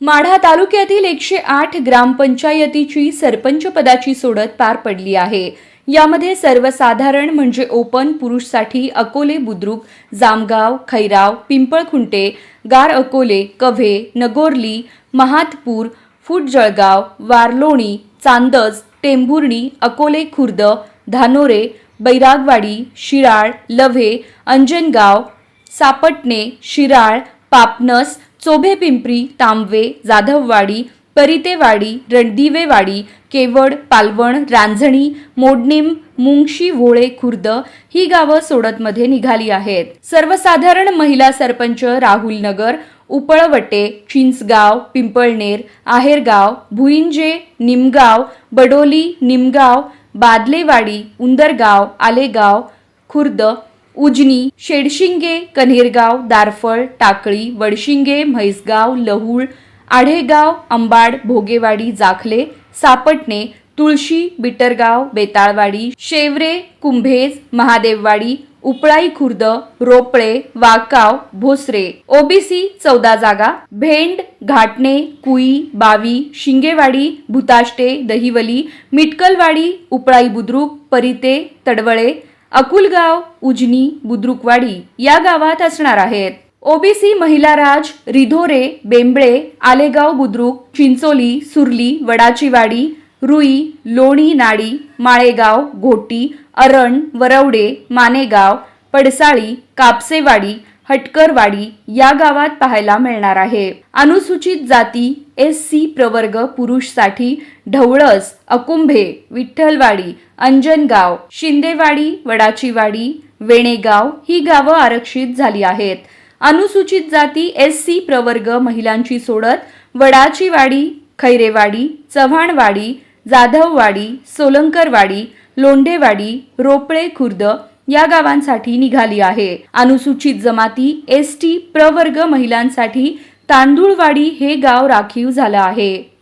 माढा तालुक्यातील एकशे आठ ग्रामपंचायतीची सरपंच पदाची सोडत पार पडली आहे. यामध्ये सर्वसाधारण म्हणजे ओपन पुरुषसाठी अकोले बुद्रुक जामगाव खैराव पिंपळखुंटे गार अकोले कव्हे नगोर्ली महातपूर फुटजळगाव वारलोणी चांदज टेंभुर्णी अकोले खुर्द धानोरे बैरागवाडी शिराळ लव्हे अंजनगाव सापटणे शिराळ पापनस चोभे पिंपरी तांबवे जाधववाडी परितेवाडी रणदिवेवाडी केवड पालवण रांझणी मोडणीम मुंगशी भोळे खुर्द ही गावं सोडतमध्ये निघाली आहेत. सर्वसाधारण महिला सरपंच राहुल नगर उपळवटे चिंचगाव पिंपळनेर आहेरगाव भुईंजे निमगाव बडोली निमगाव बादलेवाडी उंदरगाव आलेगाव खुर्द उजनी शेडशिंगे कन्हेरगाव दारफळ टाकळी वडशिंगे म्हैसगाव लहुळ आढेगाव अंबाड भोगेवाडी जाखले सापटणे तुळशी बिटरगाव बेताळवाडी शेवरे कुंभेज महादेववाडी उपळाई खुर्द रोपळे वाकाव भोसरे. ओबीसी चौदा जागा भेंड घाटणे कुई बावी शिंगेवाडी भुताष्टे दहिवली मिटकलवाडी उपळाई बुद्रुक परिते तडवळे अकुलगाव उजनी बुद्रुकवाडी या गावात असणार आहेत. ओबीसी महिला राज रिधोरे बेंबळे आलेगाव बुद्रुक चिंचोली सुरली वडाचीवाडी रुई लोणी नाडी माळेगाव घोटी अरण वरवडे मानेगाव पडसाळी कापसेवाडी हटकरवाडी या गावात पाहायला मिळणार आहे. अनुसूचित जाती एस सी प्रवर्ग पुरुषसाठी ढवळस अकुंभे विठ्ठलवाडी अंजनगाव शिंदेवाडी वडाचीवाडी वेणेगाव ही गावं आरक्षित झाली आहेत. अनुसूचित जाती एस सी प्रवर्ग महिलांची सोडत वडाचीवाडी खैरेवाडी चव्हाणवाडी जाधववाडी सोलंकरवाडी लोंढेवाडी रोपळे खुर्द या गावांसाठी निघाली आहे. अनुसूचित जमाती एस टी प्रवर्ग महिलांसाठी तांदूळवाडी हे गाव राखीव झालं आहे.